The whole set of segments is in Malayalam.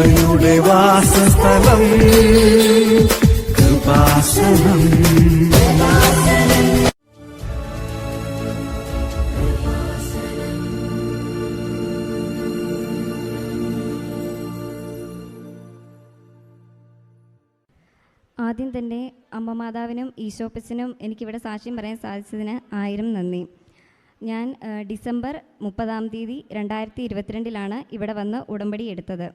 കൃപയുടെ വാസസ്ഥലം കൃപാസനം. ആദ്യം തന്നെ അമ്മ മാതാവിനും ഈശോപ്പച്ചനും എനിക്കിവിടെ സാക്ഷ്യം പറയാൻ സാധിച്ചതിന് ആയിരം നന്ദി. ഞാൻ ഡിസംബർ മുപ്പതാം തീയതി രണ്ടായിരത്തി ഇരുപത്തിരണ്ടിലാണ് ഇവിടെ വന്ന് ഉടമ്പടി എടുത്തത്.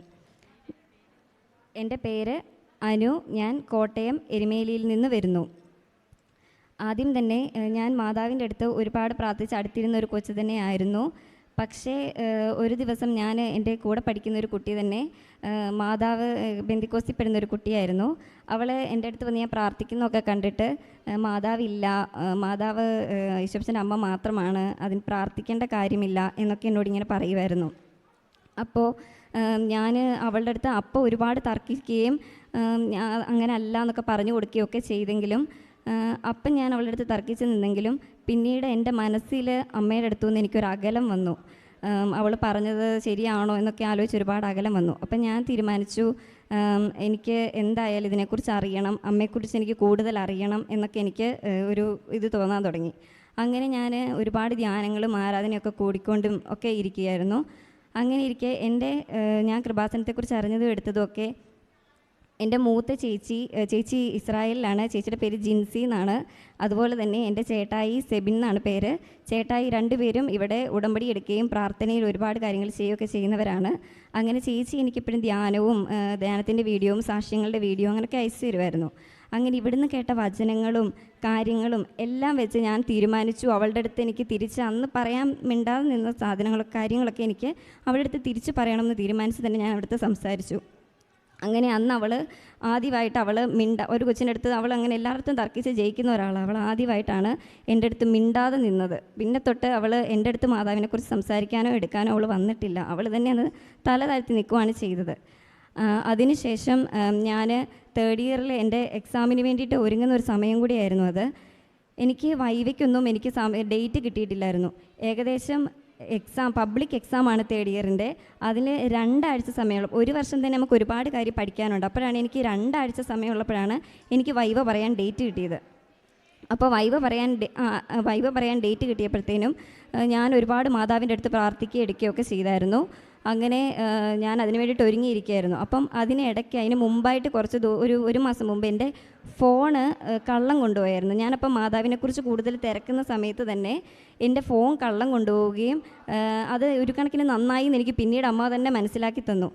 എന്റെ പേര് അനു. ഞാൻ കോട്ടയം എരുമേലിയിൽ നിന്ന് വരുന്നു. ആദ്യം തന്നെ ഞാൻ മാതാവിന്റെ അടുത്ത് ഒരുപാട് പ്രാർത്ഥിച്ച് അടുത്തിരുന്ന ഒരു കൊച്ചു തന്നെ ആയിരുന്നു. പക്ഷേ ഒരു ദിവസം ഞാൻ എന്റെ കൂടെ പഠിക്കുന്ന ഒരു കുട്ടി തന്നെ മാതാവ് ബന്ധിക്കോസിപ്പെടുന്ന ഒരു കുട്ടിയായിരുന്നു. അവൾ എന്റെ അടുത്ത് വന്ന് ഞാൻ പ്രാർത്ഥിക്കുന്നതൊക്കെ കണ്ടിട്ട് മാതാവില്ല മാതാവ് ഏഹ്, അമ്മ മാത്രമാണ് അതിന് പ്രാർത്ഥിക്കേണ്ട കാര്യമില്ല എന്നൊക്കെ എന്നോട് ഇങ്ങനെ പറയുമായിരുന്നു അപ്പോൾ ഞാൻ അവളുടെ അടുത്ത് അപ്പോൾ ഒരുപാട് തർക്കിക്കുകയും അങ്ങനെ അല്ല എന്നൊക്കെ പറഞ്ഞു കൊടുക്കുകയൊക്കെ ചെയ്തെങ്കിലും അപ്പം ഞാൻ അവളുടെ അടുത്ത് തർക്കിച്ച് നിന്നെങ്കിലും പിന്നീട് എന്റെ മനസ്സിൽ അമ്മയുടെ അടുത്തു നിന്ന് എനിക്കൊരു അകലം വന്നു. അവൾ പറഞ്ഞത് ശരിയാണോ എന്നൊക്കെ ആലോചിച്ച് ഒരുപാട് അകലം വന്നു. അപ്പം ഞാൻ തീരുമാനിച്ചു എനിക്ക് എന്തായാലും ഇതിനെക്കുറിച്ച് അറിയണം അമ്മയെക്കുറിച്ച് എനിക്ക് കൂടുതൽ അറിയണം എന്നൊക്കെ എനിക്ക് ഒരു ഇത് തോന്നാൻ തുടങ്ങി. അങ്ങനെ ഞാൻ ഒരുപാട് ധ്യാനങ്ങളും ആരാധനയൊക്കെ കൂടിക്കൊണ്ടും ഒക്കെ ഇരിക്കുകയായിരുന്നു. അങ്ങനെ ഇരിക്കെ എന്റെ ഞാൻ കൃപാസനത്തെക്കുറിച്ച് അറിഞ്ഞതും എടുത്തതും ഒക്കെ എന്റെ മൂത്ത ചേച്ചി ചേച്ചി ഇസ്രായേലിലാണ്. ചേച്ചിയുടെ പേര് ജിൻസി എന്നാണ്. അതുപോലെ തന്നെ എന്റെ ചേട്ടായി സെബിൻ എന്നാണ് പേര്. ചേട്ടായി രണ്ടുപേരും ഇവിടെ ഉടമ്പടി എടുക്കുകയും പ്രാർത്ഥനയിൽ ഒരുപാട് കാര്യങ്ങൾ ചെയ്യുകയൊക്കെ ചെയ്യുന്നവരാണ്. അങ്ങനെ ചേച്ചി എനിക്കിപ്പോഴും ധ്യാനവും ധ്യാനത്തിന്റെ വീഡിയോയും സാക്ഷ്യങ്ങളുടെ വീഡിയോ അങ്ങനെയൊക്കെ അയച്ചു തരുമായിരുന്നു. അങ്ങനെ ഇവിടുന്ന് കേട്ട വചനങ്ങളും കാര്യങ്ങളും എല്ലാം വെച്ച് ഞാൻ തീരുമാനിച്ചു. അവളുടെ അടുത്ത് എനിക്ക് തിരിച്ച് അന്ന് പറയാൻ മിണ്ടാതെ നിന്ന സാധനങ്ങളൊക്കെ കാര്യങ്ങളൊക്കെ എനിക്ക് അവളുടെ അടുത്ത് തിരിച്ച് പറയണമെന്ന് തീരുമാനിച്ച് തന്നെ ഞാൻ അവിടുത്തെ സംസാരിച്ചു. അങ്ങനെ അന്ന് അവൾ ആദ്യമായിട്ട് അവൾ മിണ്ട ഒരു കൊച്ചിന്റെ അടുത്ത് അവൾ അങ്ങനെ എല്ലായിടത്തും തർക്കിച്ച് ജയിക്കുന്ന ഒരാളാണ് അവൾ ആദ്യമായിട്ടാണ് എന്റെ അടുത്ത് മിണ്ടാതെ നിന്നത്. പിന്നെ തൊട്ട് അവൾ എന്റെ അടുത്ത് മാതാവിനെക്കുറിച്ച് സംസാരിക്കാനോ എടുക്കാനോ അവൾ വന്നിട്ടില്ല. അവൾ തന്നെ അത് തല താഴ്ത്തി നിൽക്കുവാണ് ചെയ്തത്. അതിനുശേഷം ഞാൻ തേർഡ് ഇയറിൽ എന്റെ എക്സാമിന് വേണ്ടിയിട്ട് ഒരുങ്ങുന്ന ഒരു സമയം കൂടിയായിരുന്നു അത്. എനിക്ക് വൈവയ്ക്കൊന്നും എനിക്ക് ഡേറ്റ് കിട്ടിയിട്ടില്ലായിരുന്നു. ഏകദേശം എക്സാം പബ്ലിക് എക്സാമാണ് തേർഡ് ഇയറിന്റെ അതിൽ രണ്ടാഴ്ച സമയമുള്ള ഒരു വർഷം തന്നെ നമുക്ക് ഒരുപാട് കാര്യം പഠിക്കാനുണ്ട്. അപ്പോഴാണ് എനിക്ക് രണ്ടാഴ്ച സമയമുള്ളപ്പോഴാണ് എനിക്ക് വൈവ പറയാൻ ഡേറ്റ് കിട്ടിയത്. അപ്പോൾ വൈവ പറയാൻ വൈവ പറയാൻ ഡേറ്റ് കിട്ടിയപ്പോഴത്തേനും ഞാൻ ഒരുപാട് മാതാവിന്റെ അടുത്ത് പ്രാർത്ഥിക്കുകയും എടുക്കുകയൊക്കെ ചെയ്തായിരുന്നു. അങ്ങനെ ഞാൻ അതിന് വേണ്ടിയിട്ട് ഒരുങ്ങിയിരിക്കുകയായിരുന്നു. അപ്പം അതിനിടയ്ക്ക് അതിന് മുമ്പായിട്ട് കുറച്ച് ഒരു ഒരു മാസം മുമ്പ് എന്റെ ഫോണ് കള്ളം കൊണ്ടുപോയായിരുന്നു. ഞാനപ്പം മാതാവിനെക്കുറിച്ച് കൂടുതൽ തിരക്കുന്ന സമയത്ത് തന്നെ എന്റെ ഫോൺ കള്ളം കൊണ്ടുപോവുകയും അത് ഒരു കണക്കിന് നന്നായി എന്ന് എനിക്ക് പിന്നീട് അമ്മ തന്നെ മനസ്സിലാക്കി തന്നു.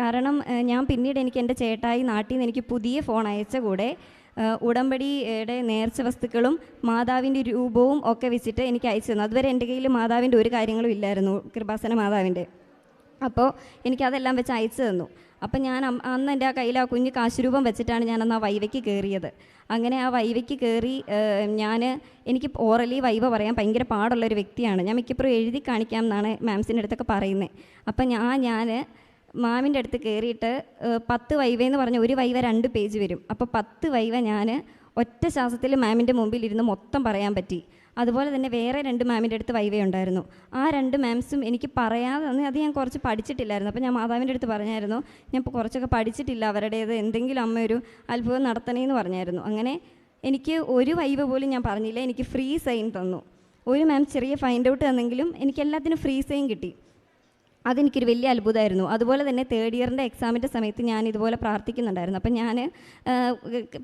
കാരണം ഞാൻ പിന്നീട് എനിക്ക് എന്റെ ചേട്ടായി നാട്ടിൽ നിന്ന് എനിക്ക് പുതിയ ഫോൺ അയച്ച കൂടെ ഉടമ്പടിയുടെ നേർച്ച വസ്തുക്കളും മാതാവിന്റെ രൂപവും ഒക്കെ വെച്ചിട്ട് എനിക്ക് അയച്ചു തന്നു. അതുവരെ എന്റെ കയ്യിൽ മാതാവിന്റെ ഒരു കാര്യങ്ങളും ഇല്ലായിരുന്നു കൃപാസന മാതാവിന്റെ. അപ്പോൾ എനിക്കതെല്ലാം വെച്ച് അയച്ചു തന്നു. അപ്പം ഞാൻ അന്ന് എന്റെ ആ കയ്യിൽ ആ കുഞ്ഞ് കാശുരൂപം വെച്ചിട്ടാണ് ഞാൻ അന്ന് ആ വൈവയ്ക്ക് കയറിയത്. അങ്ങനെ ആ വൈവയ്ക്ക് കയറി ഞാൻ എനിക്ക് ഓറലി വൈവ പറയാൻ ഭയങ്കര പാടുള്ളൊരു വ്യക്തിയാണ്. ഞാൻ മിക്കപ്പോഴും എഴുതി കാണിക്കാം എന്നാണ് മാംസിന്റെ അടുത്തൊക്കെ പറയുന്നത് അപ്പം ഞാൻ ഞാൻ മാമിന്റെ അടുത്ത് കയറിയിട്ട് പത്ത് വൈവ എന്ന് പറഞ്ഞ ഒരു വൈവ രണ്ട് പേജ് വരും. അപ്പോൾ പത്ത് വൈവ ഞാൻ ഒറ്റ ശ്വാസത്തിൽ മാമിന്റെ മുമ്പിൽ ഇരുന്ന് മൊത്തം പറയാൻ പറ്റി. അതുപോലെ തന്നെ വേറെ രണ്ട് മാമിന്റെ അടുത്ത് വൈവേ ഉണ്ടായിരുന്നു. ആ രണ്ട് മാംസും എനിക്ക് പറയാതെ അത് ഞാൻ കുറച്ച് പഠിച്ചിട്ടില്ലായിരുന്നു. അപ്പോൾ ഞാൻ മാതാവിന്റെ അടുത്ത് പറഞ്ഞായിരുന്നു ഞാൻ കുറച്ചൊക്കെ പഠിച്ചിട്ടില്ല അവരുടേത് എന്തെങ്കിലും അമ്മ ഒരു അത്ഭുതം നടത്തണേന്ന് പറഞ്ഞായിരുന്നു. അങ്ങനെ എനിക്ക് ഒരു വൈവ പോലും ഞാൻ പറഞ്ഞില്ല എനിക്ക് ഫ്രീ സൈൻ തന്നു. ഒരു മാം ചെറിയ ഫൈൻഡ് ഔട്ട് തന്നെങ്കിലും എനിക്ക് എല്ലാത്തിനും ഫ്രീ സൈൻ കിട്ടി. അതെനിക്കൊരു വലിയ അത്ഭുതമായിരുന്നു. അതുപോലെ തന്നെ തേർഡ് ഇയറിന്റെ എക്സാമിന്റെ സമയത്ത് ഞാൻ ഇതുപോലെ പ്രാർത്ഥിക്കുന്നുണ്ടായിരുന്നു. അപ്പം ഞാൻ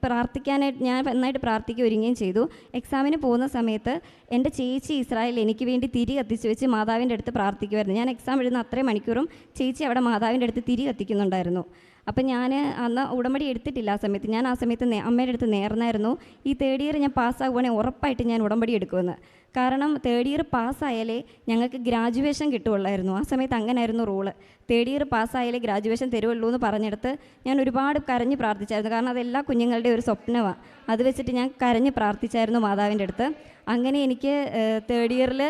പ്രാർത്ഥിക്കാനായിട്ട് ഞാൻ നന്നായിട്ട് പ്രാർത്ഥിക്കുക ഒരുങ്ങുകയും ചെയ്തു. എക്സാമിന് പോകുന്ന സമയത്ത് എന്റെ ചേച്ചി ഇസ്രായേൽ എനിക്ക് വേണ്ടി തിരി കത്തിച്ച് വെച്ച് മാതാവിന്റെ അടുത്ത് പ്രാർത്ഥിക്കുമായിരുന്നു. ഞാൻ എക്സാം എഴുതുന്ന അത്രയും മണിക്കൂറും ചേച്ചി അവിടെ മാതാവിന്റെ അടുത്ത് തിരി കത്തിക്കുന്നുണ്ടായിരുന്നു. അപ്പം ഞാൻ അന്ന് ഉടമ്പടി എടുത്തിട്ടില്ല ആ സമയത്ത്. ഞാൻ ആ സമയത്ത് അമ്മയുടെ അടുത്ത് നേർന്നായിരുന്നു. ഈ തേർഡ് ഇയർ ഞാൻ പാസ്സാകുവാണെങ്കിൽ ഉറപ്പായിട്ട് ഞാൻ ഉടമ്പടി എടുക്കുമെന്ന്. കാരണം തേർഡ് ഇയർ പാസ്സായാലേ ഞങ്ങൾക്ക് ഗ്രാജുവേഷൻ കിട്ടുകയുള്ളായിരുന്നു. ആ സമയത്ത് അങ്ങനെയായിരുന്നു റൂൾ തേർഡ് ഇയർ പാസ്സായാലേ ഗ്രാജുവേഷൻ തരുള്ളൂ എന്ന് പറഞ്ഞെടുത്ത് ഞാൻ ഒരുപാട് കരഞ്ഞ് പ്രാർത്ഥിച്ചായിരുന്നു. കാരണം അതെല്ലാ കുഞ്ഞുങ്ങളുടെ ഒരു സ്വപ്നമാണ് അത് വെച്ചിട്ട് ഞാൻ കരഞ്ഞ് പ്രാർത്ഥിച്ചായിരുന്നു മാതാവിന്റെ അടുത്ത്. അങ്ങനെ എനിക്ക് തേർഡ് ഇയറിൽ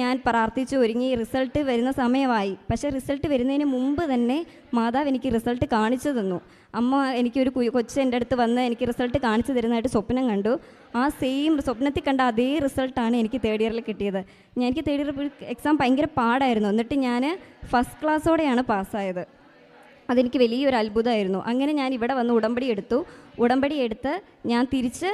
ഞാൻ പ്രാർത്ഥിച്ചു ഒരുങ്ങി. റിസൾട്ട് വരുന്ന സമയമായി. പക്ഷേ റിസൾട്ട് വരുന്നതിന് മുമ്പ് തന്നെ മാതാവ് എനിക്ക് റിസൾട്ട് കാണിച്ചു തന്നു. അമ്മ എനിക്കൊരു കൊച്ച് എന്റെ അടുത്ത് വന്ന് എനിക്ക് റിസൾട്ട് കാണിച്ചു തരുന്നതായിട്ട് സ്വപ്നം കണ്ടു. ആ സെയിം സ്വപ്നത്തിൽ കണ്ട അതേ റിസൾട്ടാണ് എനിക്ക് തേർഡ് ഇയറിൽ കിട്ടിയത്. ഞാൻ എനിക്ക് തേർഡ് ഇയർ എക്സാം ഭയങ്കര പാടായിരുന്നു. എന്നിട്ട് ഞാൻ ഫസ്റ്റ് ക്ലാസ്സോടെയാണ് പാസ്സായത് അതെനിക്ക് വലിയൊരു അത്ഭുതമായിരുന്നു. അങ്ങനെ ഞാൻ ഇവിടെ വന്ന് ഉടമ്പടി എടുത്തു. ഉടമ്പടി എടുത്ത് ഞാൻ തിരിച്ച്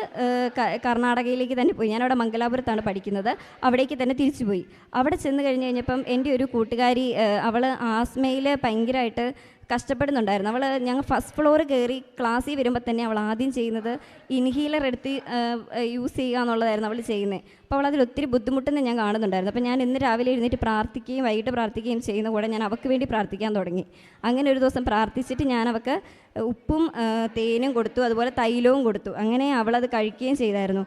കർണാടകയിലേക്ക് തന്നെ പോയി. ഞാനവിടെ മംഗലാപുരത്താണ് പഠിക്കുന്നത്. അവിടേക്ക് തന്നെ തിരിച്ചു പോയി. അവിടെ ചെന്ന് കഴിഞ്ഞ് കഴിഞ്ഞപ്പം എന്റെ ഒരു കൂട്ടുകാരി അവൾ ആസ്മയിൽ ഭയങ്കരമായിട്ട് കഷ്ടപ്പെടുന്നുണ്ടായിരുന്നു. അവൾ ഞങ്ങൾ ഫസ്റ്റ് ഫ്ലോർ കയറി ക്ലാസ്സിൽ വരുമ്പോൾ തന്നെ അവൾ ആദ്യം ചെയ്യുന്നത് ഇൻഹീലർ എടുത്ത് യൂസ് ചെയ്യുക എന്നുള്ളതായിരുന്നു അവൾ ചെയ്യുന്നത് അപ്പോൾ അവൾ അതിൽ ഒത്തിരി ബുദ്ധിമുട്ടെന്ന് ഞാൻ കാണുന്നുണ്ടായിരുന്നു. അപ്പോൾ ഞാൻ ഇന്ന് രാവിലെ എഴുന്നേറ്റ് പ്രാർത്ഥിക്കുകയും വൈകിട്ട് പ്രാർത്ഥിക്കുകയും ചെയ്യുന്ന കൂടെ ഞാൻ അവൾക്ക് വേണ്ടി പ്രാർത്ഥിക്കാൻ തുടങ്ങി. അങ്ങനെ ഒരു ദിവസം പ്രാർത്ഥിച്ചിട്ട് ഞാൻ അവൾക്ക് ഉപ്പും തേനും കൊടുത്തു അതുപോലെ തൈലവും കൊടുത്തു. അങ്ങനെ അവളത് കഴിക്കുകയും ചെയ്തായിരുന്നു.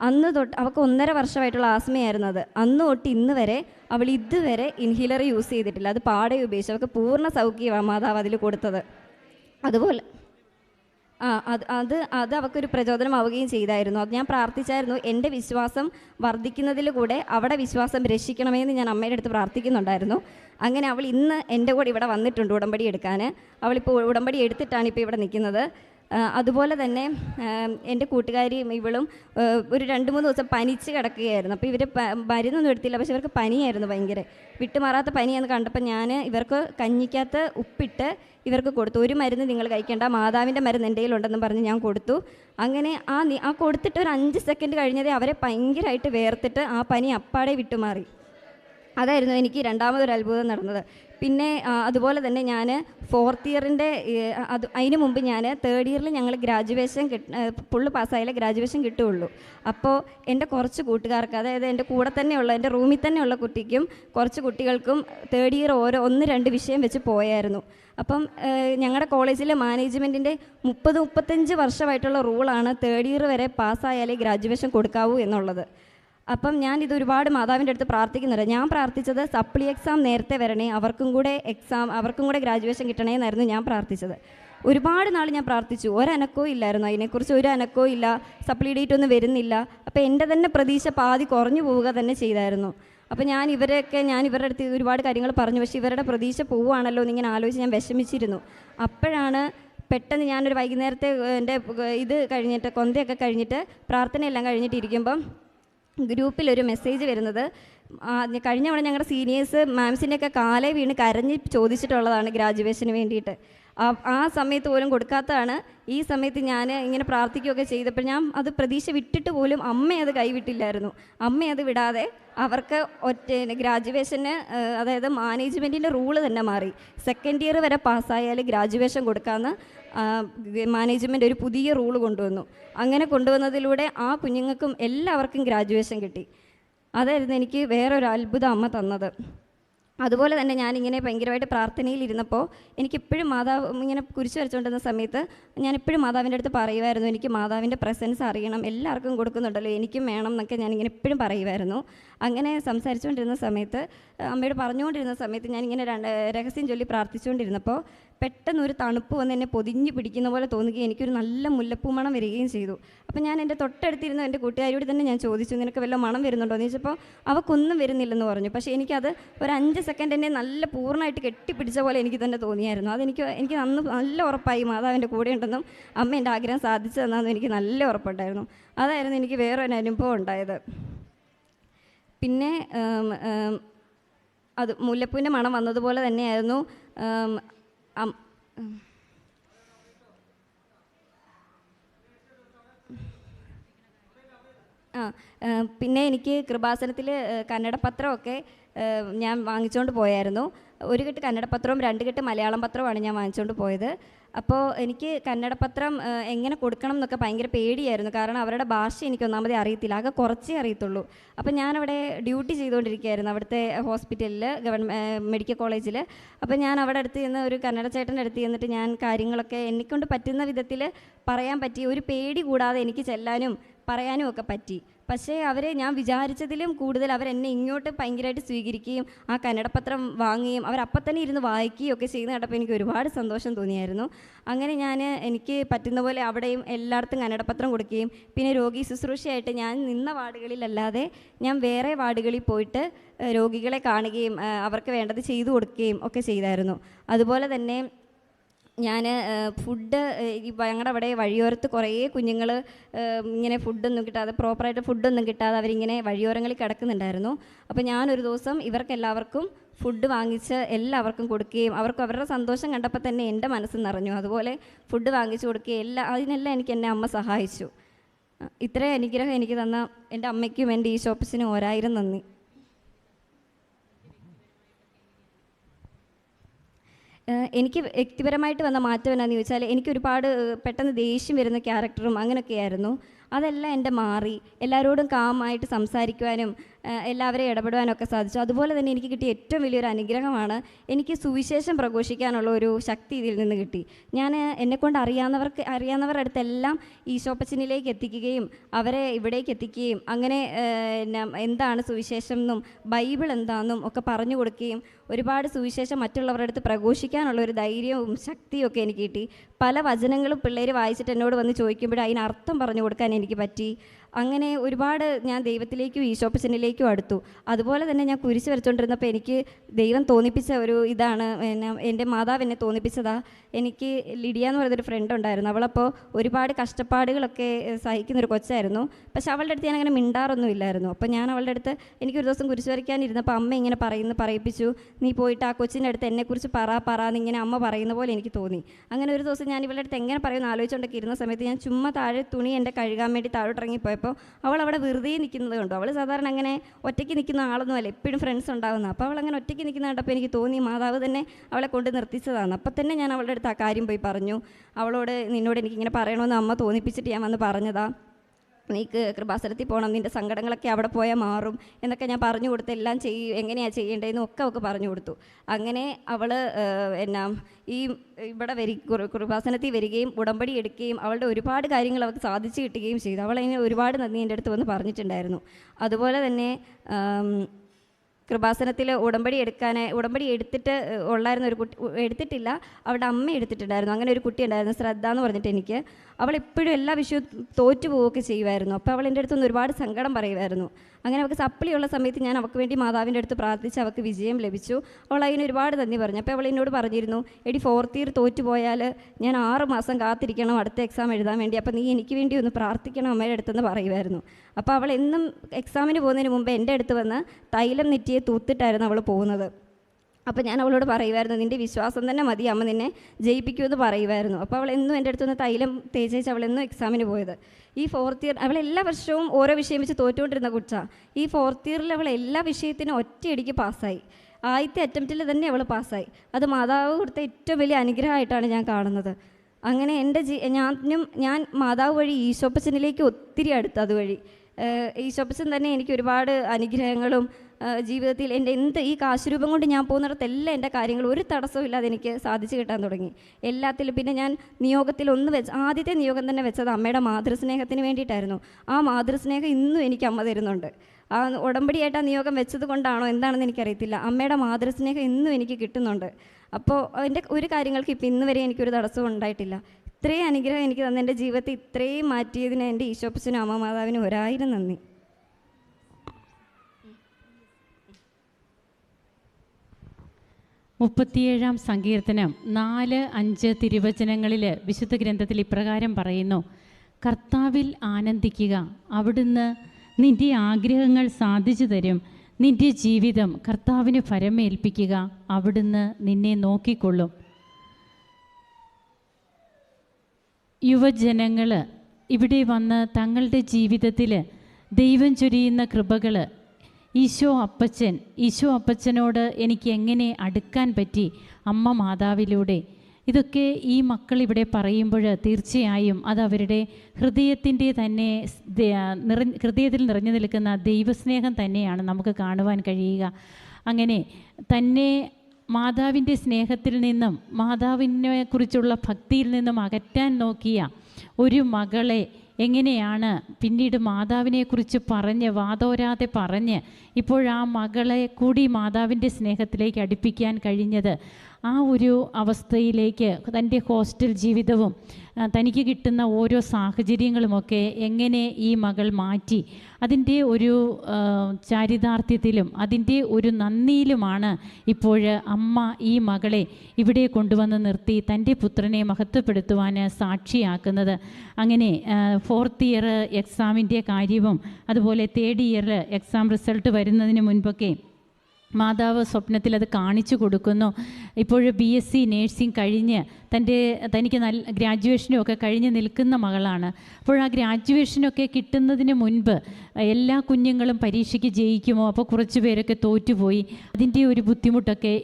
അന്ന് തൊട്ട് അവൾക്ക് ഒന്നര വർഷമായിട്ടുള്ള ആസ്മയായിരുന്നു അത്. അന്ന് തൊട്ട് ഇന്ന് വരെ അവൾ ഇതുവരെ ഇൻഹീലർ യൂസ് ചെയ്തിട്ടില്ല. അത് പാടെ ഉപയോഗിച്ചു. അവൾക്ക് പൂർണ സൗഖ്യമാണ് മാതാവ് അതിൽ കൊടുത്തത്. അതുപോലെ ആ അത് അത് അത് അവൾക്കൊരു പ്രചോദനമാവുകയും ചെയ്തായിരുന്നു. അത് ഞാൻ പ്രാർത്ഥിച്ചായിരുന്നു. എന്റെ വിശ്വാസം വർദ്ധിക്കുന്നതിൽ കൂടെ അവിടെ വിശ്വാസം രക്ഷിക്കണമെന്ന് ഞാൻ അമ്മയുടെ അടുത്ത് പ്രാർത്ഥിക്കുന്നുണ്ടായിരുന്നു. അങ്ങനെ അവൾ ഇന്ന് എന്റെ കൂടെ ഇവിടെ വന്നിട്ടുണ്ട് ഉടമ്പടി എടുക്കാൻ. അവളിപ്പോൾ ഉടമ്പടി എടുത്തിട്ടാണ് ഇപ്പോൾ ഇവിടെ നിൽക്കുന്നത്. അതുപോലെ തന്നെ എന്റെ കൂട്ടുകാരിയും ഇവളും ഒരു രണ്ട് മൂന്ന് ദിവസം പനിച്ച് കിടക്കുകയായിരുന്നു. അപ്പോൾ ഇവർ മരുന്നൊന്നും എടുത്തില്ല. പക്ഷെ ഇവർക്ക് പനിയായിരുന്നു ഭയങ്കര. വിട്ടുമാറാത്ത പനിയെന്ന് കണ്ടപ്പോൾ ഞാൻ ഇവർക്ക് കഞ്ഞിക്കകത്ത് ഉപ്പിട്ട് ഇവർക്ക് കൊടുത്തു. ഒരു മരുന്ന് നിങ്ങൾ കഴിക്കേണ്ട മാതാവിന്റെ മരുന്ന് എന്റെ കയ്യിലുണ്ടെന്ന് പറഞ്ഞ് ഞാൻ കൊടുത്തു. അങ്ങനെ ആ ആ കൊടുത്തിട്ട് ഒരു അഞ്ച് സെക്കൻഡ് കഴിഞ്ഞതേ അവരെ ഭയങ്കരമായിട്ട് വേർത്തിട്ട് ആ പനി അപ്പാടെ വിട്ടുമാറി. അതായിരുന്നു എനിക്ക് രണ്ടാമതൊരു അത്ഭുതം നടന്നത്. പിന്നെ അതുപോലെ തന്നെ ഞാൻ ഫോർത്ത് ഇയറിന്റെ അത് അതിന് മുമ്പ് ഞാൻ തേർഡ് ഇയറിൽ ഞങ്ങൾ ഗ്രാജുവേഷൻ കിട്ട ഫുള്ള് പാസ്സായാലേ ഗ്രാജുവേഷൻ കിട്ടുകയുള്ളൂ അപ്പോൾ എന്റെ കുറച്ച് കൂട്ടുകാർക്ക് അതായത് എന്റെ കൂടെ തന്നെയുള്ള എന്റെ റൂമിൽ തന്നെയുള്ള കുട്ടിക്കും കുറച്ച് കുട്ടികൾക്കും തേർഡ് ഇയർ ഓരോ ഒന്ന് രണ്ട് വിഷയം വെച്ച് പോയായിരുന്നു. അപ്പം ഞങ്ങളുടെ കോളേജിലെ മാനേജ്മെന്റിന്റെ മുപ്പത് മുപ്പത്തഞ്ച് വർഷമായിട്ടുള്ള റൂളാണ് തേർഡ് ഇയർ വരെ പാസ്സായാലേ ഗ്രാജുവേഷൻ കൊടുക്കാവൂ എന്നുള്ളത്. അപ്പം ഞാൻ ഇത് ഒരുപാട് മാതാവിന്റെ അടുത്ത് പ്രാർത്ഥിക്കുന്നുണ്ട്. ഞാൻ പ്രാർത്ഥിച്ചത് സപ്ലി എക്സാം നേരത്തെ വരണേ അവർക്കും കൂടെ എക്സാം അവർക്കും കൂടെ ഗ്രാജുവേഷൻ കിട്ടണേ എന്നായിരുന്നു ഞാൻ പ്രാർത്ഥിച്ചത്. ഒരുപാട് നാൾ ഞാൻ പ്രാർത്ഥിച്ചു. ഒരനക്കോ ഇല്ലായിരുന്നു അതിനെക്കുറിച്ച് ഒരു അനക്കോ ഇല്ല. സപ്ലി ഡേറ്റ് ഒന്നും വരുന്നില്ല. അപ്പോൾ എന്റെ തന്നെ പ്രതീക്ഷ പാതി കുറഞ്ഞു പോവുക തന്നെ ചെയ്തായിരുന്നു. അപ്പോൾ ഞാൻ ഇവരെയൊക്കെ ഞാൻ ഇവരുടെ അടുത്ത് ഒരുപാട് കാര്യങ്ങൾ പറഞ്ഞു. പക്ഷേ ഇവരുടെ പ്രതീക്ഷ പോവുകയാണല്ലോ എന്നിങ്ങനെ ആലോചിച്ച് ഞാൻ വിഷമിച്ചിരുന്നു. അപ്പോഴാണ് പെട്ടെന്ന് ഞാനൊരു വൈകുന്നേരത്തെ എന്റെ ഇത് കഴിഞ്ഞിട്ട് കൊന്തയൊക്കെ കഴിഞ്ഞിട്ട് പ്രാർത്ഥനയെല്ലാം കഴിഞ്ഞിട്ട് ഇരിക്കുമ്പം ഗ്രൂപ്പിൽ ഒരു മെസ്സേജ് വരുന്നത് കഴിഞ്ഞ തവണ ഞങ്ങളുടെ സീനിയേഴ്സ് മാംസിന്റെയൊക്കെ കാലെ വീണ് കരഞ്ഞ് ചോദിച്ചിട്ടുള്ളതാണ് ഗ്രാജുവേഷന് വേണ്ടിയിട്ട്. ആ സമയത്ത് പോലും കൊടുക്കാത്തതാണ്. ഈ സമയത്ത് ഞാൻ ഇങ്ങനെ പ്രാർത്ഥിക്കുകയൊക്കെ ചെയ്തപ്പോൾ ഞാൻ അത് പ്രതീക്ഷ വിട്ടിട്ട് പോലും അമ്മ അത് കൈവിട്ടില്ലായിരുന്നു. അമ്മ അത് വിടാതെ അവർക്ക് ഒറ്റ ഗ്രാജുവേഷന് അതായത് മാനേജ്മെന്റിന്റെ റൂൾ തന്നെ മാറി. സെക്കൻഡ് ഇയർ വരെ പാസ്സായാൽ ഗ്രാജുവേഷൻ കൊടുക്കാമെന്ന് മാനേജ്മെന്റ് ഒരു പുതിയ റൂൾ കൊണ്ടുവന്നു. അങ്ങനെ കൊണ്ടുവന്നതിലൂടെ ആ കുഞ്ഞുങ്ങൾക്കും എല്ലാവർക്കും ഗ്രാജുവേഷൻ കിട്ടി. അതായിരുന്നു എനിക്ക് വേറൊരു അത്ഭുത അമ്മ തന്നത്. അതുപോലെ തന്നെ ഞാനിങ്ങനെ ഭയങ്കരമായിട്ട് പ്രാർത്ഥനയിലിരുന്നപ്പോൾ എനിക്കിപ്പോഴും മാതാവ് ഇങ്ങനെ കുരിശ് വരച്ചുകൊണ്ടിരുന്ന സമയത്ത് ഞാൻ എപ്പോഴും മാതാവിന്റെ അടുത്ത് പറയുമായിരുന്നു എനിക്ക് മാതാവിന്റെ പ്രസൻസ് അറിയണം എല്ലാവർക്കും കൊടുക്കുന്നുണ്ടല്ലോ എനിക്കും വേണം എന്നൊക്കെ ഞാനിങ്ങനെ എപ്പോഴും പറയുമായിരുന്നു അങ്ങനെ സംസാരിച്ചുകൊണ്ടിരുന്ന സമയത്ത് അമ്മയോട് പറഞ്ഞുകൊണ്ടിരുന്ന സമയത്ത് ഞാനിങ്ങനെ രണ്ട് രഹസ്യം ചൊല്ലി പ്രാർത്ഥിച്ചുകൊണ്ടിരുന്നപ്പോൾ പെട്ടെന്ന് ഒരു തണുപ്പ് വന്ന് എന്നെ പൊതിഞ്ഞ് പിടിക്കുന്ന പോലെ തോന്നുകയും എനിക്കൊരു നല്ല മുല്ലപ്പൂ മണം വരികയും ചെയ്തു. അപ്പോൾ ഞാൻ എന്റെ തൊട്ടടുത്തിരുന്ന എന്റെ കൂട്ടുകാരിയോട് തന്നെ ഞാൻ ചോദിച്ചു നിനക്ക് വല്ല മണം വരുന്നുണ്ടോ? എന്ന് ചോദിച്ചപ്പോൾ അവക്കൊന്നും വരുന്നില്ലെന്ന് പറഞ്ഞു. പക്ഷേ എനിക്കത് ഒരു അഞ്ച് സെക്കൻഡ് എന്നെ നല്ല പൂർണമായിട്ട് കെട്ടിപ്പിടിച്ച പോലെ എനിക്ക് തന്നെ തോന്നിയായിരുന്നു. അതെനിക്ക് എനിക്ക് അന്ന് നല്ല ഉറപ്പായി മാതാവിന്റെ കൂടെ ഉണ്ടെന്നും അമ്മ എന്റെ ആഗ്രഹം സാധിച്ചു തന്നാന്നും എനിക്ക് നല്ല ഉറപ്പുണ്ടായിരുന്നു. അതായിരുന്നു എനിക്ക് വേറൊരു അനുഭവം ഉണ്ടായത്. പിന്നെ അത് മുല്ലപ്പൂവിന്റെ മണം വന്നതുപോലെ തന്നെയായിരുന്നു. ആ, പിന്നെ എനിക്ക് കൃപാസനത്തിൽ കന്നഡ പത്രമൊക്കെ ഞാൻ വാങ്ങിച്ചുകൊണ്ട് പോയായിരുന്നു. ഒരു കെട്ട് കന്നഡ പത്രവും രണ്ട് കെട്ട് മലയാളം പത്രവുമാണ് ഞാൻ വാങ്ങിച്ചുകൊണ്ട് പോയത്. അപ്പോൾ എനിക്ക് കന്നഡ പത്രം എങ്ങനെ കൊടുക്കണം എന്നൊക്കെ ഭയങ്കര പേടിയായിരുന്നു. കാരണം അവരുടെ ഭാഷ എനിക്ക് ഒന്നാമതേ അറിയത്തില്ല. ആകെ കുറച്ചേ അറിയത്തുള്ളൂ. അപ്പോൾ ഞാനവിടെ ഡ്യൂട്ടി ചെയ്തുകൊണ്ടിരിക്കുകയായിരുന്നു അവിടുത്തെ ഹോസ്പിറ്റലിൽ ഗവൺമെന്റ് മെഡിക്കൽ കോളേജിൽ അപ്പോൾ ഞാൻ അവിടെ അടുത്ത് ചെന്ന് ഒരു കന്നഡ ചേട്ടന്റെ അടുത്ത് ചെന്നിട്ട് ഞാൻ കാര്യങ്ങളൊക്കെ എന്നെക്കൊണ്ട് പറ്റുന്ന വിധത്തിൽ പറയാൻ പറ്റി ഒരു പേടി കൂടാതെ എനിക്ക് ചെല്ലാനും പറയാനും ഒക്കെ പറ്റി. പക്ഷേ അവരെ ഞാൻ വിചാരിച്ചതിലും കൂടുതൽ അവരെന്നെ ഇങ്ങോട്ട് ഭയങ്കരമായിട്ട് സ്വീകരിക്കുകയും ആ കന്നഡപത്രം വാങ്ങുകയും അവരപ്പം തന്നെ ഇരുന്ന് വായിക്കുകയും ഒക്കെ ചെയ്യുന്ന കണ്ടപ്പോൾ എനിക്ക് ഒരുപാട് സന്തോഷം തോന്നിയായിരുന്നു. അങ്ങനെ ഞാൻ എനിക്ക് പറ്റുന്ന പോലെ അവിടെയും എല്ലായിടത്തും കന്നഡപത്രം കൊടുക്കുകയും പിന്നെ രോഗി ശുശ്രൂഷയായിട്ട് ഞാൻ നിന്ന വാർഡുകളിലല്ലാതെ ഞാൻ വേറെ വാർഡുകളിൽ പോയിട്ട് രോഗികളെ കാണുകയും അവർക്ക് വേണ്ടത് ചെയ്തു കൊടുക്കുകയും ഒക്കെ ചെയ്തായിരുന്നു. അതുപോലെ തന്നെ ഞാൻ ഫുഡ് ഞങ്ങളുടെ അവിടെ വഴിയോരത്ത് കുറേ കുഞ്ഞുങ്ങൾ ഇങ്ങനെ ഫുഡൊന്നും കിട്ടാതെ പ്രോപ്പറായിട്ട് ഫുഡൊന്നും കിട്ടാതെ അവരിങ്ങനെ വഴിയോരങ്ങളിൽ കിടക്കുന്നുണ്ടായിരുന്നു. അപ്പോൾ ഞാനൊരു ദിവസം ഇവർക്ക് എല്ലാവർക്കും ഫുഡ് വാങ്ങിച്ച് എല്ലാവർക്കും കൊടുക്കുകയും അവർക്ക് അവരുടെ സന്തോഷം കണ്ടപ്പോൾ തന്നെ എന്റെ മനസ്സ് നിറഞ്ഞു. അതുപോലെ ഫുഡ് വാങ്ങിച്ച് കൊടുക്കുകയും എല്ലാ അതിനെല്ലാം എനിക്ക് എന്നെ അമ്മ സഹായിച്ചു. ഇത്രയും അനുഗ്രഹം എനിക്ക് തന്ന എന്റെ അമ്മയ്ക്കും എന്റെ ഈ ഷോപ്പിസിനും ഒരായിരം നന്ദി. എനിക്ക് വ്യക്തിപരമായിട്ട് വന്ന മാറ്റം എന്നാന്ന് ചോദിച്ചാൽ എനിക്ക് ഒരുപാട് പെട്ടെന്ന് ദേഷ്യം വരുന്ന ക്യാരക്ടറും അങ്ങനെയൊക്കെയായിരുന്നു അതെല്ലാം എന്റെ മാറി. എല്ലാവരോടും കാമായിട്ട് സംസാരിക്കുവാനും എല്ലാവരെയും ഇടപെടുവാനും ഒക്കെ സാധിച്ചു. അതുപോലെ തന്നെ എനിക്ക് കിട്ടിയ ഏറ്റവും വലിയൊരു അനുഗ്രഹമാണ് എനിക്ക് സുവിശേഷം പ്രഘോഷിക്കാനുള്ള ഒരു ശക്തി ഇതിൽ നിന്ന് കിട്ടി. ഞാൻ എന്നെക്കൊണ്ട് അറിയാവുന്നവർക്ക് അറിയാവുന്നവരുടെ അടുത്തെല്ലാം ഈശോപ്പച്ചനിലേക്ക് എത്തിക്കുകയും അവരെ ഇവിടേക്ക് എത്തിക്കുകയും അങ്ങനെ എന്താണ് സുവിശേഷം എന്നും ബൈബിൾ എന്താണെന്നും ഒക്കെ പറഞ്ഞു കൊടുക്കുകയും ഒരുപാട് സുവിശേഷം മറ്റുള്ളവരുടെ അടുത്ത് പ്രഘോഷിക്കാനുള്ള ഒരു ധൈര്യവും ശക്തിയും ഒക്കെ എനിക്ക് കിട്ടി. പല വചനങ്ങളും പിള്ളേർ വായിച്ചിട്ട് എന്നോട് വന്ന് ചോദിക്കുമ്പോൾ അതിന് അർത്ഥം പറഞ്ഞു കൊടുക്കാൻ എനിക്ക് പറ്റി. അങ്ങനെ ഒരുപാട് ഞാൻ ദൈവത്തിലേക്കും ഈശോപ്പച്ചനിലേക്കും അടുത്തു. അതുപോലെ തന്നെ ഞാൻ കുരിശ് വരച്ചുകൊണ്ടിരുന്നപ്പോൾ എനിക്ക് ദൈവം തോന്നിപ്പിച്ച ഒരു ഇതാണ്. എന്നെ എന്റെ മാതാവ് എന്നെ തോന്നിപ്പിച്ചതാ. എനിക്ക് ലിഡിയ എന്ന് പറയുന്നൊരു ഫ്രണ്ട് ഉണ്ടായിരുന്നു. അവളപ്പോൾ ഒരുപാട് കഷ്ടപ്പാടുകളൊക്കെ സഹിക്കുന്നൊരു കൊച്ചായിരുന്നു. പക്ഷെ അവളുടെ അടുത്ത് ഞാൻ അങ്ങനെ മിണ്ടാറൊന്നും ഇല്ലായിരുന്നു. അപ്പോൾ ഞാൻ അവളുടെ അടുത്ത് എനിക്കൊരു ദിവസം കുരിശ് വരയ്ക്കാനിരുന്നപ്പോൾ അമ്മ ഇങ്ങനെ പറയുന്നു പറയിപ്പിച്ചു. നീ പോയിട്ട് ആ കൊച്ചിന്റെ അടുത്ത് എന്നെക്കുറിച്ച് പറ പറ എന്നിങ്ങനെ അമ്മ പറയുന്ന പോലെ എനിക്ക് തോന്നി. അങ്ങനെ ഒരു ദിവസം ഞാൻ ഇവളുടെ അടുത്ത് എങ്ങനെ പറയുമെന്ന് ആലോചിച്ചുകൊണ്ടൊക്കെ ഇരുന്ന സമയത്ത് ഞാൻ ചുമ്മാ താഴെ തുണി എന്റെ കഴുകാൻ വേണ്ടി താഴോട്ടിറങ്ങിപ്പോയപ്പോൾ അവൾ അവിടെ വെറുതെ നിൽക്കുന്നത് കണ്ടു. അവൾ സാധാരണ അങ്ങനെ ഒറ്റയ്ക്ക് നിൽക്കുന്ന ആളൊന്നുമല്ല എപ്പോഴും ഫ്രണ്ട്സ് ഉണ്ടാകുന്ന അപ്പോൾ അവൾ അങ്ങനെ ഒറ്റയ്ക്ക് നിൽക്കുന്ന കണ്ടപ്പോൾ എനിക്ക് തോന്നി മാതാവ് തന്നെ അവളെ കൊണ്ട് നിർത്തിച്ചതാണ്. അപ്പം തന്നെ ഞാൻ അവളുടെ അടുത്ത് ആ കാര്യം പോയി പറഞ്ഞു. അവളോട് നിന്നോട് എനിക്കിങ്ങനെ പറയണമെന്ന് അമ്മ തോന്നിപ്പിച്ചിട്ട് ഞാൻ വന്ന് പറഞ്ഞതാ. നീക്ക് കൃപാസനത്തിൽ പോകണം നിന്റെ സങ്കടങ്ങളൊക്കെ അവിടെ പോയാൽ മാറും എന്നൊക്കെ ഞാൻ പറഞ്ഞു കൊടുത്ത് എല്ലാം ചെയ്യും എങ്ങനെയാണ് ചെയ്യേണ്ടതെന്നും ഒക്കെ അവൾക്ക് പറഞ്ഞു കൊടുത്തു. അങ്ങനെ അവൾ എന്നാ ഈ ഇവിടെ വരി കൃപാസനത്തിൽ വരികയും ഉടമ്പടി എടുക്കുകയും അവളുടെ ഒരുപാട് കാര്യങ്ങൾ അവൾക്ക് സാധിച്ചു കിട്ടുകയും ചെയ്തു. അവൾ അതിന് ഒരുപാട് നന്ദി എന്റെ അടുത്ത് വന്ന് പറഞ്ഞിട്ടുണ്ടായിരുന്നു. അതുപോലെ തന്നെ കൃപാസനത്തിൽ ഉടമ്പടി എടുക്കാൻ ഉടമ്പടി എടുത്തിട്ട് ഉള്ളായിരുന്ന ഒരു കുട്ടി എടുത്തിട്ടില്ല അവളുടെ അമ്മ എടുത്തിട്ടുണ്ടായിരുന്നു. അങ്ങനെ ഒരു കുട്ടി ഉണ്ടായിരുന്നു ശ്രദ്ധ എന്ന് പറഞ്ഞിട്ട് എനിക്ക്. അവൾ എപ്പോഴും എല്ലാ വിഷയവും തോറ്റു പോവുകയൊക്കെ ചെയ്യുമായിരുന്നു. അപ്പോൾ അവൾ എന്റെ അടുത്തുനിന്ന് ഒരുപാട് സങ്കടം പറയുമായിരുന്നു. അങ്ങനെ അവൾക്ക് സപ്ലി ഉള്ള സമയത്ത് ഞാൻ അവൾക്ക് വേണ്ടി മാതാവിന്റെ അടുത്ത് പ്രാർത്ഥിച്ച് അവൾക്ക് വിജയം ലഭിച്ചു. അവൾ അതിന് ഒരുപാട് നന്ദി പറഞ്ഞു. അപ്പോൾ അവൾ എന്നോട് പറഞ്ഞിരുന്നു എടി ഫോർത്ത് ഇയർ തോറ്റു പോയാൽ ഞാൻ ആറ് മാസം കാത്തിരിക്കണം അടുത്ത എക്സാം എഴുതാൻ വേണ്ടി. അപ്പോൾ നീ എനിക്ക് വേണ്ടി ഒന്ന് പ്രാർത്ഥിക്കണം അമ്മയുടെ അടുത്തെന്ന് പറയുമായിരുന്നു. അപ്പോൾ അവൾ എന്നും എക്സാമിന് പോകുന്നതിന് മുമ്പ് എന്റെ അടുത്ത് വന്ന് തൈലം നെറ്റിയെ തൂത്തിട്ടായിരുന്നു അവൾ പോകുന്നത്. അപ്പോൾ ഞാൻ അവളോട് പറയുമായിരുന്നു നിന്റെ വിശ്വാസം തന്നെ മതി അമ്മ നിന്നെ ജയിപ്പിക്കുമെന്ന് പറയുമായിരുന്നു അപ്പോൾ അവൾ എന്നും എന്റെ അടുത്തുനിന്ന് തൈലം തേച്ചേച്ച് അവൾ എന്നും എക്സാമിന് പോയത്. ഈ ഫോർത്ത് ഇയർ അവൾ എല്ലാ വർഷവും ഓരോ വിഷയം വെച്ച് തോറ്റുകൊണ്ടിരുന്ന കുച്ചാ ഈ ഫോർത്ത് ഇയറിൽ അവൾ എല്ലാ വിഷയത്തിനും ഒറ്റയടിക്ക് പാസ്സായി. ആദ്യത്തെ അറ്റംപ്റ്റിൽ തന്നെ അവൾ പാസ്സായി. അത് മാതാവ് കൊടുത്ത ഏറ്റവും വലിയ അനുഗ്രഹമായിട്ടാണ് ഞാൻ കാണുന്നത്. അങ്ങനെ എന്റെ ജീ ഞാനും ഞാൻ മാതാവ് വഴി ഈശോപ്പച്ചനിലേക്ക് ഒത്തിരി അടുത്ത് അതുവഴി. ഈശോപ്പച്ചൻ തന്നെ എനിക്ക് ഒരുപാട് അനുഗ്രഹങ്ങളും ജീവിതത്തിൽ എന്റെ എന്ത് ഈ കാശുരൂപം കൊണ്ട് ഞാൻ പോകുന്നിടത്തെല്ലാം എന്റെ കാര്യങ്ങൾ ഒരു തടസ്സവും ഇല്ലാതെ എനിക്ക് സാധിച്ചു കിട്ടാൻ തുടങ്ങി. എല്ലാത്തിലും പിന്നെ ഞാൻ നിയോഗത്തിൽ ഒന്ന് വെച്ച് ആദ്യത്തെ നിയോഗം തന്നെ വെച്ചത് അമ്മയുടെ മാതൃസ്നേഹത്തിന് വേണ്ടിയിട്ടായിരുന്നു. ആ മാതൃസ്നേഹം ഇന്നും എനിക്ക് അമ്മ തരുന്നുണ്ട്. ആ ഉടമ്പടിയായിട്ട് ആ നിയോഗം വെച്ചത് കൊണ്ടാണോ എന്താണെന്ന് എനിക്കറിയത്തില്ല. അമ്മയുടെ മാതൃസ്നേഹം ഇന്നും എനിക്ക് കിട്ടുന്നുണ്ട്. അപ്പോൾ എന്റെ ഒരു കാര്യങ്ങൾക്ക് ഇപ്പം ഇന്ന് വരെ എനിക്കൊരു തടസ്സവും ഉണ്ടായിട്ടില്ല. ഇത്രയും അനുഗ്രഹം എനിക്ക് തന്ന എന്റെ ജീവിതത്തെ ഇത്രയും മാറ്റിയതിന് എന്റെ ഈശോപ്പച്ചനും അമ്മ മാതാവിനും ഒരായിരം നന്ദി. മുപ്പത്തിയേഴാം സങ്കീർത്തനം നാല് അഞ്ച് തിരുവചനങ്ങളിൽ വിശുദ്ധ ഗ്രന്ഥത്തിൽ ഇപ്രകാരം പറയുന്നു. കർത്താവിൽ ആനന്ദിക്കുക. അവിടുന്ന് നിന്റെ ആഗ്രഹങ്ങൾ സാധിച്ചു തരും. നിന്റെ ജീവിതം കർത്താവിന് ഫരമേൽപ്പിക്കുക. അവിടുന്ന് നിന്നെ നോക്കിക്കൊള്ളും. യുവജനങ്ങൾ ഇവിടെ വന്ന് തങ്ങളുടെ ജീവിതത്തിൽ ദൈവം ചൊരിയുന്ന കൃപകൾ ഈശോ അപ്പച്ചൻ ഈശോ അപ്പച്ചനോട് എനിക്ക് എങ്ങനെ അടുക്കാൻ പറ്റി അമ്മ മാതാവിലൂടെ? ഇതൊക്കെ ഈ മക്കൾ ഇവിടെ പറയുമ്പോൾ തീർച്ചയായും അത് അവരുടെ ഹൃദയത്തിന്റെ തന്നെ നിറ ഹൃദയത്തിൽ നിറഞ്ഞു നിൽക്കുന്ന ദൈവസ്നേഹം തന്നെയാണ് നമുക്ക് കാണുവാൻ കഴിയുക. അങ്ങനെ തന്നെ മാതാവിന്റെ സ്നേഹത്തിൽ നിന്നും മാതാവിനെ കുറിച്ചുള്ള ഭക്തിയിൽ നിന്നും അകറ്റാൻ നോക്കിയ ഒരു മകളെ എങ്ങനെയാണ് പിന്നീട് മാതാവിനെക്കുറിച്ച് പറഞ്ഞ് വാതോരാതെ പറഞ്ഞ് ഇപ്പോഴാ മകളെ കൂടി മാതാവിന്റെ സ്നേഹത്തിലേക്ക് അടുപ്പിക്കാൻ കഴിഞ്ഞത്? ആ ഒരു അവസ്ഥയിലേക്ക് തന്റെ ഹോസ്റ്റൽ ജീവിതവും തനിക്ക് കിട്ടുന്ന ഓരോ സാഹചര്യങ്ങളുമൊക്കെ എങ്ങനെ ഈ മകൾ മാറ്റി? അതിന്റെ ഒരു ചാരിതാർത്ഥ്യത്തിലും അതിന്റെ ഒരു നന്ദിയിലുമാണ് ഇപ്പോൾ അമ്മ ഈ മകളെ ഇവിടെ കൊണ്ടുവന്ന് നിർത്തി തന്റെ പുത്രനെ മഹത്വപ്പെടുത്തുവാൻ സാക്ഷിയാക്കുന്നത്. അങ്ങനെ ഫോർത്ത് ഇയർ എക്സാമിന്റെ കാര്യവും അതുപോലെ തേർഡ് ഇയർ എക്സാം റിസൾട്ട് വരുന്നതിന് മുൻപൊക്കെ മാതാവ് സ്വപ്നത്തിൽ അത് കാണിച്ചു കൊടുക്കുന്നു. ഇപ്പോൾ ബി എസ് സി നേഴ്സിംഗ് കഴിഞ്ഞ് തന്റെ തനിക്ക് നല്ല ഗ്രാജുവേഷനും ഒക്കെ കഴിഞ്ഞ് നിൽക്കുന്ന മകളാണ്. അപ്പോൾ ആ ഗ്രാജുവേഷനൊക്കെ കിട്ടുന്നതിന് മുൻപ് എല്ലാ കുഞ്ഞുങ്ങളും പരീക്ഷയ്ക്ക് ജയിക്കുമോ? അപ്പോൾ കുറച്ച് പേരൊക്കെ തോറ്റുപോയി. അതിന്റെ ഒരു ബുദ്ധിമുട്ടൊക്കെ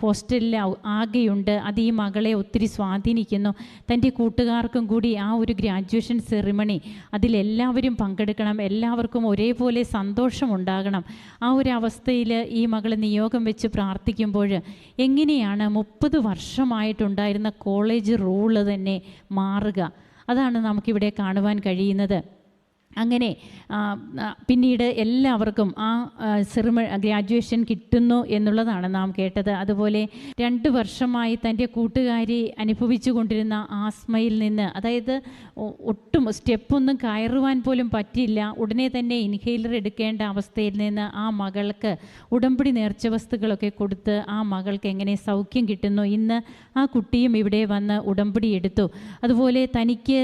ഹോസ്റ്റലിൽ ആകെയുണ്ട്. അത് ഈ മകളെ ഒത്തിരി സ്വാധീനിക്കുന്നു. തന്റെ കൂട്ടുകാർക്കും കൂടി ആ ഒരു ഗ്രാജുവേഷൻ സെറിമണി അതിലെല്ലാവരും പങ്കെടുക്കണം. എല്ലാവർക്കും ഒരേപോലെ സന്തോഷമുണ്ടാകണം. ആ ഒരു അവസ്ഥയിൽ ഈ മകൾ നിയോഗം വെച്ച് പ്രാർത്ഥിക്കുമ്പോൾ എങ്ങനെയാണ് മുപ്പത് വർഷമായിട്ടുണ്ടായിരുന്ന കോളേജ് റൂൾ തന്നെ മാറുക? അതാണ് നമുക്കിവിടെ കാണുവാൻ കഴിയുന്നത്. അങ്ങനെ പിന്നീട് എല്ലാവർക്കും ആ സെറിമ ഗ്രാജുവേഷൻ കിട്ടുന്നു എന്നുള്ളതാണ് നാം കേട്ടത്. അതുപോലെ രണ്ട് വർഷമായി തന്റെ കൂട്ടുകാരി അനുഭവിച്ചു കൊണ്ടിരുന്ന ആസ്മയിൽ നിന്ന് അതായത് ഒട്ടും സ്റ്റെപ്പൊന്നും കയറുവാൻ പോലും പറ്റില്ല ഉടനെ തന്നെ ഇൻഹെയിലർ എടുക്കേണ്ട അവസ്ഥയിൽ നിന്ന് ആ മകൾക്ക് ഉടമ്പടി നേർച്ച വസ്തുക്കളൊക്കെ കൊടുത്ത് ആ മകൾക്ക് എങ്ങനെ സൗഖ്യം കിട്ടുന്നു. ഇന്ന് ആ കുട്ടിയും ഇവിടെ വന്ന് ഉടമ്പടി എടുത്തു. അതുപോലെ തനിക്ക്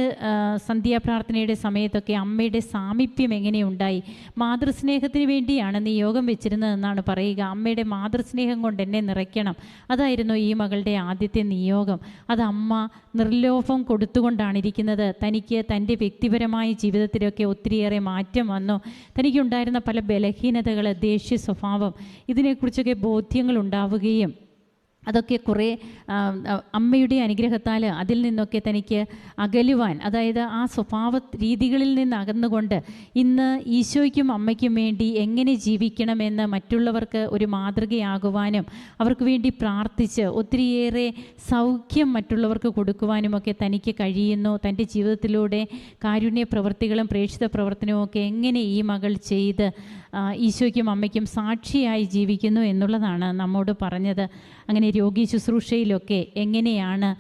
സന്ധ്യാപ്രാർത്ഥനയുടെ സമയത്തൊക്കെ അമ്മയുടെ സാമീപ്യം എങ്ങനെയുണ്ടായി? മാതൃസ്നേഹത്തിന് വേണ്ടിയാണ് നീ യോഗം വെച്ചിരുന്നതെന്നാണ് പറയുക. അമ്മയുടെ മാതൃസ്നേഹം കൊണ്ട് എന്നെ നിറയ്ക്കണം. അതായിരുന്നു ഈ മകളുടെ ആദ്യത്തെ നിയോഗം. അത് അമ്മ നിർലോഭം കൊടുത്തുകൊണ്ടാണ് ഇരിക്കുന്നത്. തനിക്ക് തന്റെ വ്യക്തിപരമായ ജീവിതത്തിലൊക്കെ ഒത്തിരിയേറെ മാറ്റം വന്നു. തനിക്കുണ്ടായിരുന്ന പല ബലഹീനതകൾ ദേഷ്യ സ്വഭാവം ഇതിനെക്കുറിച്ചൊക്കെ ബോധ്യങ്ങൾ ഉണ്ടാവുകയും അതൊക്കെ കുറേ അമ്മയുടെ അനുഗ്രഹത്താൽ അതിൽ നിന്നൊക്കെ തനിക്ക് അകലുവാൻ അതായത് ആ സ്വഭാവ രീതികളിൽ നിന്ന് അകന്നുകൊണ്ട് ഇന്ന് ഈശോയ്ക്കും അമ്മയ്ക്കും വേണ്ടി എങ്ങനെ ജീവിക്കണമെന്ന് മറ്റുള്ളവർക്ക് ഒരു മാതൃകയാകുവാനും അവർക്ക് വേണ്ടി പ്രാർത്ഥിച്ച് ഒത്തിരിയേറെ സൗഖ്യം മറ്റുള്ളവർക്ക് കൊടുക്കുവാനുമൊക്കെ തനിക്ക് കഴിയുന്നു. തന്റെ ജീവിതത്തിലൂടെ കാരുണ്യ പ്രവൃത്തികളും പ്രേക്ഷിത പ്രവർത്തനവും ഒക്കെ എങ്ങനെ ഈ മകൾ ചെയ്ത് ഈശോയ്ക്കും അമ്മയ്ക്കും സാക്ഷിയായി ജീവിക്കുന്നു എന്നുള്ളതാണ് നമ്മോട് പറഞ്ഞത്. അങ്ങനെ രോഗി ശുശ്രൂഷയിലൊക്കെ എങ്ങനെയാണ്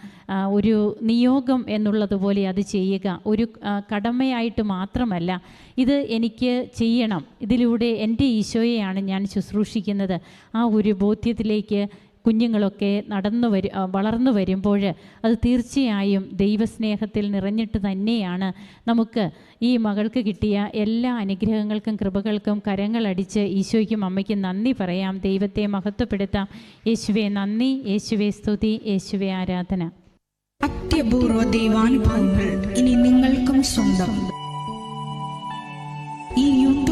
ഒരു നിയോഗം എന്നുള്ളതുപോലെ അത് ചെയ്യുക. ഒരു കടമയായിട്ട് മാത്രമല്ല ഇത് എനിക്ക് ചെയ്യണം. ഇതിലൂടെ എന്റെ ഈശോയെയാണ് ഞാൻ ശുശ്രൂഷിക്കുന്നത്. ആ ഒരു ബോധ്യത്തിലേക്ക് കുഞ്ഞുങ്ങളൊക്കെ നടന്നു വരു വളർന്നു വരുമ്പോൾ അത് തീർച്ചയായും ദൈവസ്നേഹത്തിൽ നിറഞ്ഞിട്ട് തന്നെയാണ്. നമുക്ക് ഈ മകൾക്ക് കിട്ടിയ എല്ലാ അനുഗ്രഹങ്ങൾക്കും കൃപകൾക്കും കരങ്ങളടിച്ച് ഈശോയ്ക്കും അമ്മയ്ക്കും നന്ദി പറയാം. ദൈവത്തെ മഹത്വപ്പെടുത്താം. യേശുവെ നന്ദി. യേശുവെ സ്തുതി. യേശുവെ ആരാധന. അത്യപൂർവ ദൈവാനുഭവങ്ങൾ ഇനി നിങ്ങൾക്കും സ്വന്തം. ഈ യൂട്യൂബ്